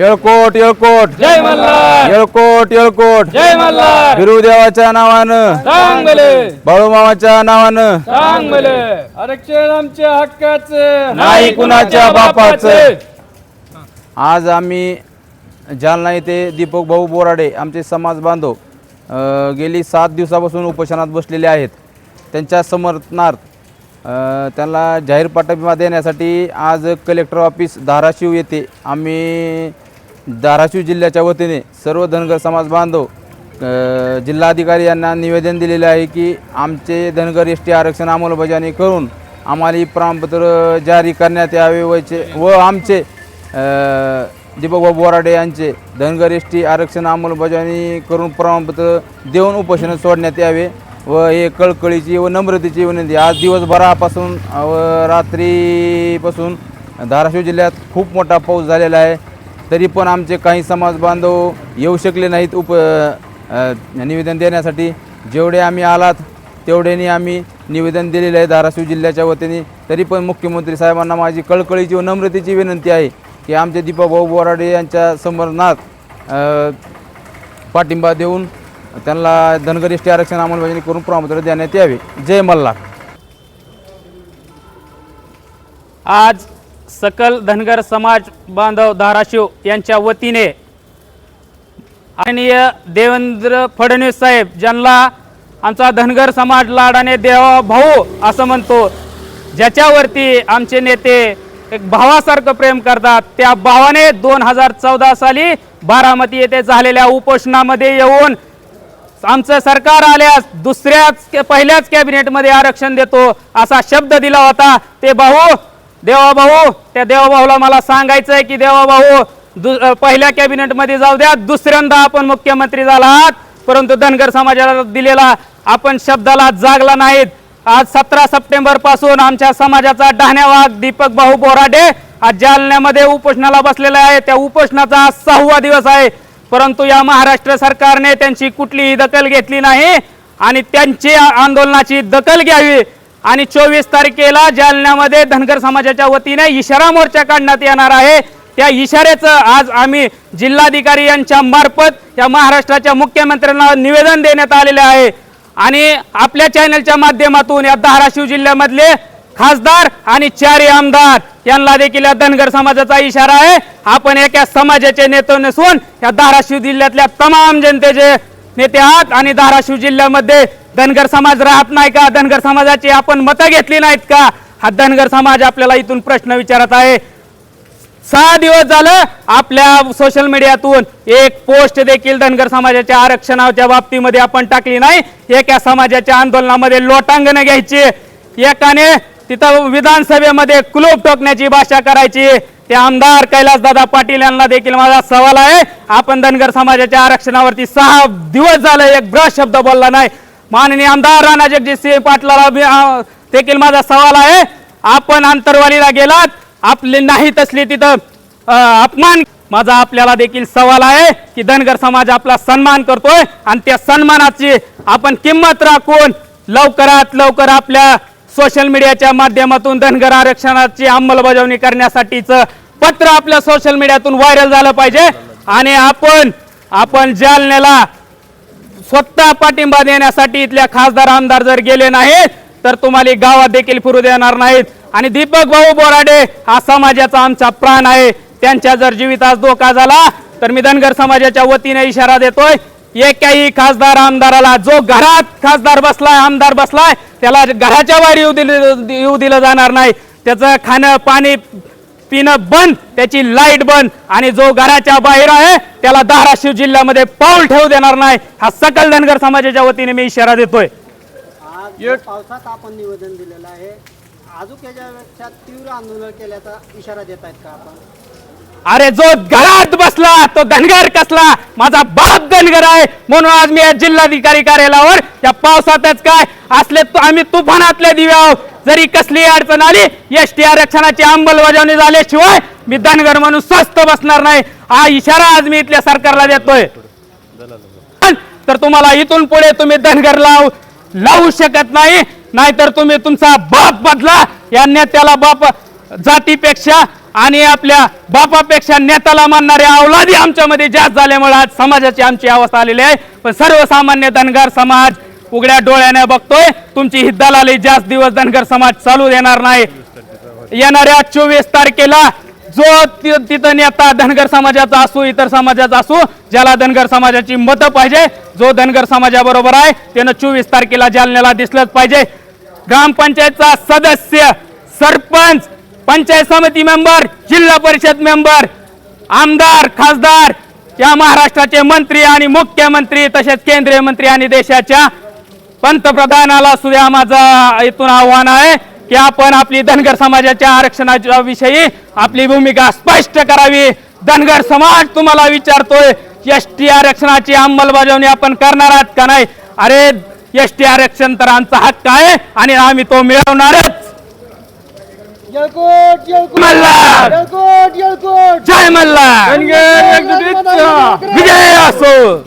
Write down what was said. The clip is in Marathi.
येळकोट येळकोट. जय मल्हार. येळकोट येळकोट. जय मल्हार. बिरुदेवाच्या नावानं. चांगले बाळूमामाच्या नावानं. चांगले आरक्षण आमच्या हक्काचे. नाही कुणाच्या बापाचं. आज आम्ही जालना येथे दीपक भाऊ बोराडे आमचे समाज बांधव गेली सात दिवसापासून उपोषणात बसलेले आहेत. त्यांच्या समर्थनार्थ त्यांना जाहीर पाठिंबा देण्यासाठी आज कलेक्टर ऑफिस धाराशिव येथे आम्ही धाराशिव जिल्ह्याच्या वतीने सर्व धनगर समाज बांधव जिल्हाधिकारी यांना निवेदन दिलेले आहे की आमचे धनगर एस टी आरक्षण अंमलबजावणी करून आम्हाला प्रमाणपत्र जारी करण्यात यावे वचे व आमचे दीपकबाब बोराडे यांचे धनगर एस टी आरक्षण अंमलबजावणी करून प्रमाणपत्र देऊन उपोषण सोडण्यात यावे व हे कळकळीची व नम्रतेची विनंती. आज दिवसभरापासून व रात्रीपासून धाराशिव जिल्ह्यात खूप मोठा पाऊस झालेला आहे. तरी पण आमचे काही समाज बांधव येऊ शकले नाहीत उप निवेदन देण्यासाठी. जेवढे आम्ही आलात तेवढ्यानी आम्ही निवेदन दिलेलं आहे धाराशिव जिल्ह्याच्या वतीने. तरी पण मुख्यमंत्री साहेबांना माझी कळकळीची व नम्रतेची विनंती आहे की आमचे दीपाभाऊ बोराडे यांच्या समर्थनात पाठिंबा देऊन त्यांना धनगर एस टी आरक्षण अंमलबजावणी करून प्रमाणपत्र देण्यात यावे. जय मल्हार. आज सकल धनगर समाज बांधव धाराशिव यांच्या वतीने आदरणीय देवेंद्र फडणवीस साहेब ज्यांना आमचा धनगर समाज लाडाने देवा भाऊ असं म्हणतो ज्याच्यावरती आमचे नेते एक भावासारखं प्रेम करतात त्या भावाने दोन हजार चौदा साली बारामती येथे झालेल्या उपोषणामध्ये येऊन आमचं सरकार आल्यास दुसऱ्याच पहिल्याच कॅबिनेटमध्ये आरक्षण देतो असा शब्द दिला होता. ते भाऊ देवा भाऊ त्या देवा भाऊला मला सांगायचं आहे की देवा भाऊ पहिल्या कॅबिनेटमध्ये जाऊ द्या दुसऱ्यांदा आपण मुख्यमंत्री झाला आहात परंतु धनगर समाजाला दिलेला आपण शब्दाला जागला नाहीत. आज सतरा सप्टेंबरपासून आमच्या समाजाचा डहाण्यावाग दीपक भाऊ बोराडे आज जालन्यामध्ये उपोषणाला बसलेला आहे. त्या उपोषणाचा आज सहावा दिवस आहे. परंतु या महाराष्ट्र सरकारने त्यांची कुठलीही दखल घेतली नाही आणि त्यांची आंदोलनाची दखल घ्यावी. आणि चोवीस तारखेला जालन्यामध्ये धनगर समाजाच्या वतीने इशारा मोर्चा काढण्यात येणार आहे. त्या इशाऱ्याचं आज आम्ही जिल्हाधिकारी यांच्या मार्फत या महाराष्ट्राच्या मुख्यमंत्र्यांना निवेदन देण्यात आलेले आहे. आणि आपल्या चॅनलच्या माध्यमातून या धाराशिव जिल्ह्यामधले खासदार आणि चारही आमदार यांना देखील या धनगर समाजाचा इशारा आहे. आपण एका समाजाचे नेते नसून या धाराशिव जिल्ह्यातल्या तमाम जनतेचे नेते आहात आणि धाराशिव जिल्ह्यामध्ये धनगर समाज राहत नाही का? धनगर समाजाची आपण मतं घेतली नाहीत का? हा धनगर समाज आपल्याला इथून प्रश्न विचारत आहे. सहा दिवस झालं आपल्या सोशल मीडियातून एक पोस्ट देखील धनगर समाजाच्या आरक्षणाच्या बाबतीमध्ये आपण टाकली नाही. एका समाजाच्या आंदोलनामध्ये लोटांगण घ्यायची. एकाने तिथं विधानसभेमध्ये कुलूप टोकण्याची भाषा करायची. ते आमदार कैलासदादा पाटील यांना देखील माझा सवाल आहे. आपण धनगर समाजाच्या आरक्षणावरती सहा दिवस झालं एक ब्रश शब्द बोलला नाही. माननीय आमदार राणा जगजितसिंह पाटलाला देखील माझा सवाल आहे. आपण आंतरवालीला गेलात आपले नाही तसली तिथं अपमान. माझा आपल्याला देखील सवाल आहे की धनगर समाज आपला सन्मान करतोय आणि त्या सन्मानाची आपण किंमत राखून लवकरात लवकर आपल्या सोशल मीडियाच्या माध्यमातून धनगर आरक्षणाची अंमलबजावणी करण्यासाठीच पत्र आपल्या सोशल मीडियातून व्हायरल झालं पाहिजे. आणि आपण आपण जालन्याला स्वतः पाठिंबा देण्यासाठी इथल्या खासदार आमदार जर गेले नाहीत तर तुम्हाला गावात देखील फिरू देणार नाहीत. आणि दीपक भाऊ बोराडे हा समाजाचा आमचा प्राण आहे. त्यांच्या जर जीवितास धोका झाला तर मी धनगर समाजाच्या वतीने इशारा देतोय एकाही खासदार आमदाराला जो घरात खासदार बसलाय आमदार बसलाय त्याला घराच्या बाहेर येऊ दिलं येऊ दिलं जाणार नाही. त्याचं खाणं पाणी पिणं बंद त्याची लाइट बंद. आणि जो घराच्या बाहेर आहे त्याला धाराशिव जिल्ह्यामध्ये पाऊल ठेवू देणार नाही. हा सकल धनगर समाजाच्या वतीने मी इशारा देतोय. आज पावसात आपण निवेदन दिलेलं आहे. अजून याच्यापेक्षा तीव्र आंदोलन केल्याचा इशारा देत आहेत का आपण? अरे जो घरात बसला तो धनगर कसला? माझा बाप धनगर आहे. म्हणून आज मी या जिल्हाधिकारी कार्यालयावर या पावसातच काय? असले तु- आम्ही तुफानातले दिवे आहोत. जरी कसली अडचण आली एस टी आरक्षणाची अंमलबजावणी झाल्याशिवाय मी धनगर म्हणून स्वस्त बसणार नाही. हा इशारा आज मी इथल्या सरकारला देतोय. तर तुम्हाला इथून पुढे तुम्ही धनगर लावू लावू शकत नाही नाहीतर तुम्ही तुमचा बाप बदला. या नेत्याला बाप जातीपेक्षा आणि आपल्या बापापेक्षा नेत्याला मानणाऱ्या अवलादी आमच्यामध्ये जास्त झाल्यामुळे आज समाजाची आमची अवस्था आलेली आहे. पण सर्वसामान्य धनगर समाज उघड्या डोळ्याने बघतोय. तुमची ही दलाली जास्त दिवस धनगर समाज चालू देणार नाही. येणाऱ्या चोवीस तारखेला जो तिथं नेता धनगर समाजाचा असो इतर समाजाचा असो ज्याला धनगर समाजाची मतं पाहिजे जो धनगर समाजाबरोबर आहे त्यानं चोवीस तारखेला जालन्याला दिसलंच पाहिजे. ग्रामपंचायतचा सदस्य सरपंच पंचायत समिती मेंबर जिल्हा परिषद मेंबर आमदार खासदार या महाराष्ट्राचे मंत्री आणि मुख्यमंत्री तसेच केंद्रीय मंत्री आणि देशाच्या पंतप्रधानाला सुद्धा माझं इथून आव्हान आहे की आपण आपली धनगर समाजाच्या आरक्षणाच्या विषयी आपली भूमिका स्पष्ट करावी. धनगर समाज तुम्हाला विचारतोय एस टी आरक्षणाची अंमलबजावणी आपण करणार आहात का नाही? अरे एस टी आरक्षण तर आमचा हक्क आहे आणि आम्ही तो मिळवणारच जय मल्हार. एकजुटीचा विजय असो.